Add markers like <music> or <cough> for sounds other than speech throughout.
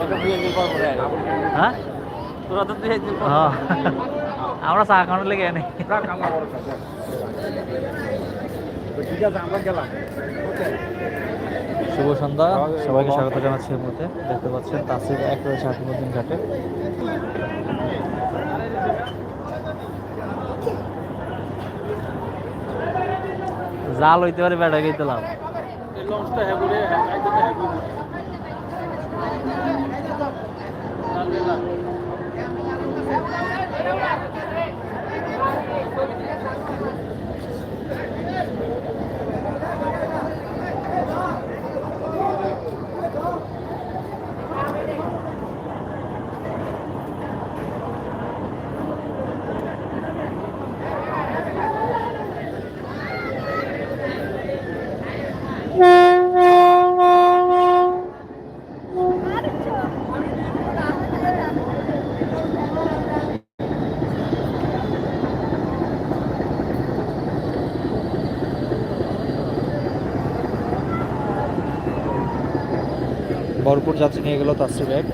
হ্যাঁ? হ্যাঁ। <laughs> আমরা চা খাওয়ানোর লেগে গেলাম। শুভ সন্ধ্যা। সবাইকে স্বাগত জানাচ্ছি এর মধ্যে দেখতে পাচ্ছেন তাসির এক রয়েছে হাকিমুদ্দিন ঘাটে। জাল হইতে পারে বেড়া গেতে লাভ লঞ্চটা হ্যাঁ ভরপুর যাত্রী নিয়ে গেল তাসির ব্যাগ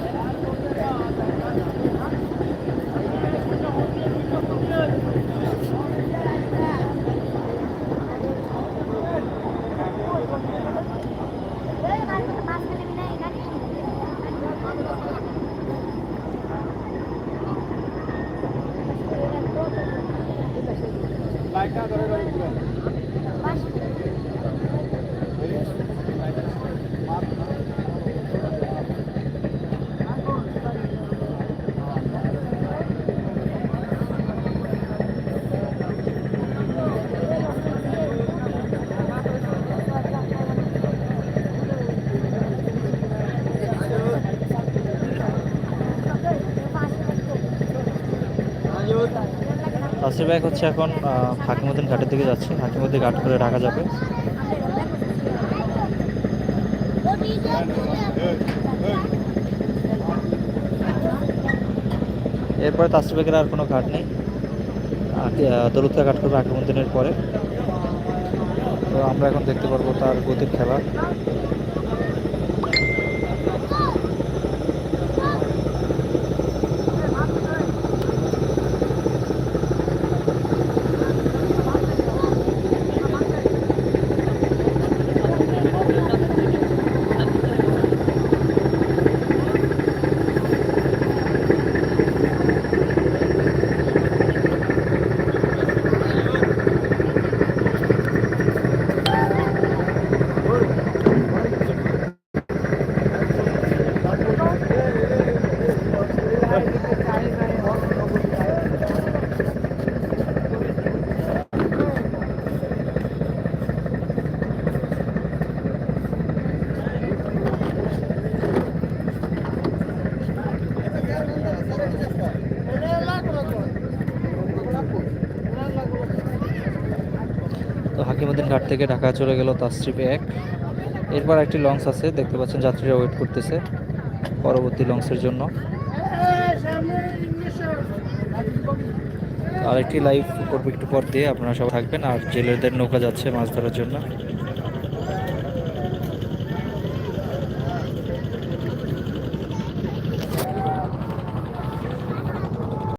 তাসির ব্যাগ হচ্ছে এখন হাকিমুদ্দিন ঘাটের দিকে যাচ্ছে। হাকিমুদ্দিন ঘাট করে ঢাকা যাবে। এরপরে তাসির ব্যাগের আর কোনো ঘাট নেই। দলুৎকা ঘাট করবে হাকিমুদ্দিনের পরে। তো আমরা এখন দেখতে পারব তার গতির খেলা। হাকিমুদ্দিন ঘাট থেকে ঢাকা চলে গেল তাস্ট্রিপে এক। এরপর একটি লঞ্চ আছে, দেখতে পাচ্ছেন যাত্রীরা ওয়েট করতেছে পরবর্তী লঞ্চের জন্য। আরেকটি লাইভ করব একটু পর দিয়ে, আপনারা সব থাকবেন আর জেলেদের নৌকা যাচ্ছে মাছ ধরার জন্য।